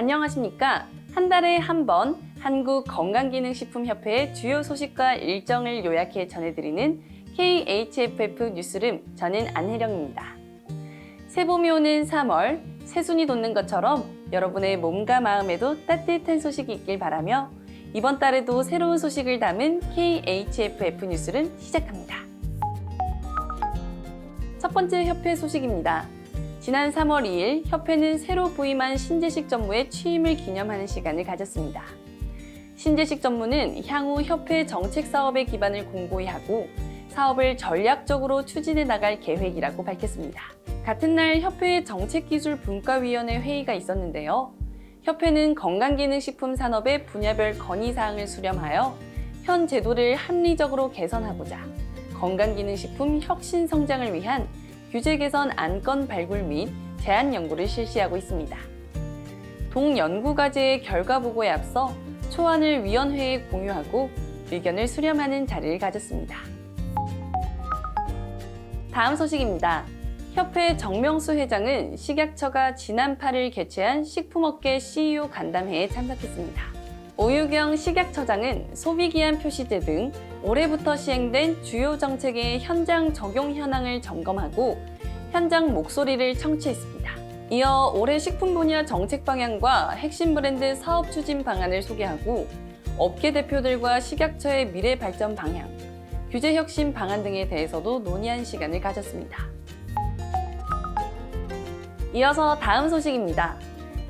안녕하십니까? 한 달에 한 번 한국 건강기능식품협회의 주요 소식과 일정을 요약해 전해드리는 KHFF 뉴스룸 저는 안혜령입니다. 새봄이 오는 3월 새순이 돋는 것처럼 여러분의 몸과 마음에도 따뜻한 소식이 있길 바라며 이번 달에도 새로운 소식을 담은 KHFF 뉴스룸 시작합니다. 첫 번째 협회 소식입니다. 지난 3월 2일 협회는 새로 부임한 신재식 전무의 취임을 기념하는 시간을 가졌습니다. 신재식 전무는 향후 협회 정책 사업의 기반을 공고히 하고 사업을 전략적으로 추진해 나갈 계획이라고 밝혔습니다. 같은 날 협회의 정책기술분과위원회 회의가 있었는데요. 협회는 건강기능식품 산업의 분야별 건의사항을 수렴하여 현 제도를 합리적으로 개선하고자 건강기능식품 혁신 성장을 위한 규제 개선 안건 발굴 및 제안 연구를 실시하고 있습니다. 동연구 과제의 결과 보고에 앞서 초안을 위원회에 공유하고 의견을 수렴하는 자리를 가졌습니다. 다음 소식입니다. 협회 정명수 회장은 식약처가 지난 8일 개최한 식품업계 CEO 간담회에 참석했습니다. 오유경 식약처장은 소비기한 표시제 등 올해부터 시행된 주요 정책의 현장 적용 현황을 점검하고 현장 목소리를 청취했습니다. 이어 올해 식품 분야 정책 방향과 핵심 브랜드 사업 추진 방안을 소개하고 업계 대표들과 식약처의 미래 발전 방향, 규제 혁신 방안 등에 대해서도 논의한 시간을 가졌습니다. 이어서 다음 소식입니다.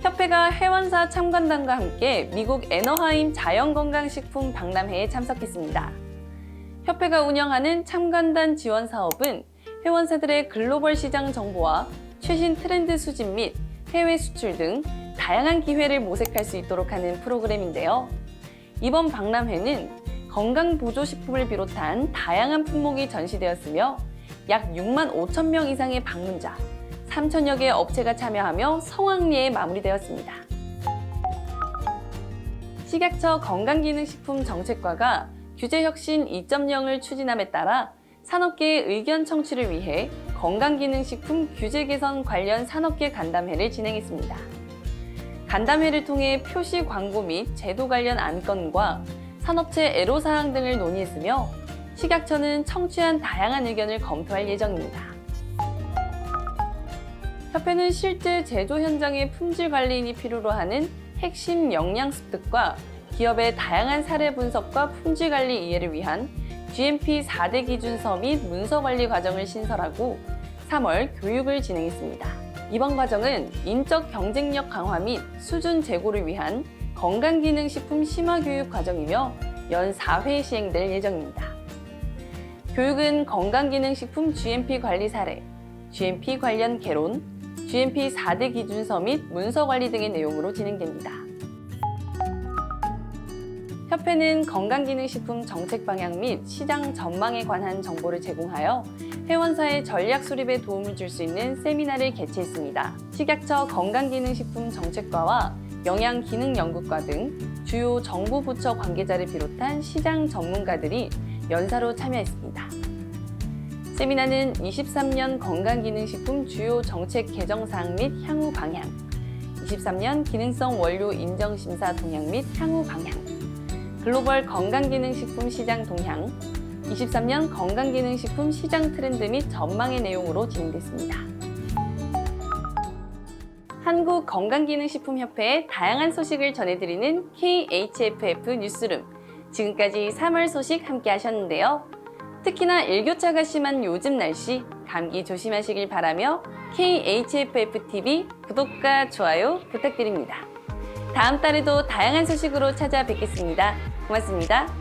협회가 회원사 참관단과 함께 미국 애너하임 자연건강식품 박람회에 참석했습니다. 협회가 운영하는 참관단 지원 사업은 회원사들의 글로벌 시장 정보와 최신 트렌드 수집 및 해외 수출 등 다양한 기회를 모색할 수 있도록 하는 프로그램인데요. 이번 박람회는 건강보조식품을 비롯한 다양한 품목이 전시되었으며 약 6만 5천 명 이상의 방문자, 3천여 개의 업체가 참여하며 성황리에 마무리되었습니다. 식약처 건강기능식품 정책과가 규제혁신 2.0을 추진함에 따라 산업계의 의견 청취를 위해 건강기능식품 규제 개선 관련 산업계 간담회를 진행했습니다. 간담회를 통해 표시 광고 및 제도 관련 안건과 산업체 애로사항 등을 논의했으며 식약처는 청취한 다양한 의견을 검토할 예정입니다. 협회는 실제 제조 현장의 품질 관리인이 필요로 하는 핵심 역량 습득과 기업의 다양한 사례 분석과 품질 관리 이해를 위한 GMP 4대 기준서 및 문서 관리 과정을 신설하고 3월 교육을 진행했습니다. 이번 과정은 인적 경쟁력 강화 및 수준 제고를 위한 건강기능식품 심화 교육 과정이며 연 4회 시행될 예정입니다. 교육은 건강기능식품 GMP 관리 사례, GMP 관련 개론, GMP 4대 기준서 및 문서 관리 등의 내용으로 진행됩니다. 협회는 건강기능식품 정책 방향 및 시장 전망에 관한 정보를 제공하여 회원사의 전략 수립에 도움을 줄 수 있는 세미나를 개최했습니다. 식약처 건강기능식품 정책과와 영양기능연구과 등 주요 정부 부처 관계자를 비롯한 시장 전문가들이 연사로 참여했습니다. 세미나는 23년 건강기능식품 주요 정책 개정 사항 및 향후 방향, 23년 기능성 원료 인정 심사 동향 및 향후 방향, 글로벌 건강기능식품 시장 동향, 23년 건강기능식품 시장 트렌드 및 전망의 내용으로 진행됐습니다. 한국 건강기능식품협회의 다양한 소식을 전해드리는 KHFF 뉴스룸. 지금까지 3월 소식 함께 하셨는데요. 특히나 일교차가 심한 요즘 날씨, 감기 조심하시길 바라며 KHFF-TV 구독과 좋아요 부탁드립니다. 다음 달에도 다양한 소식으로 찾아뵙겠습니다. 고맙습니다.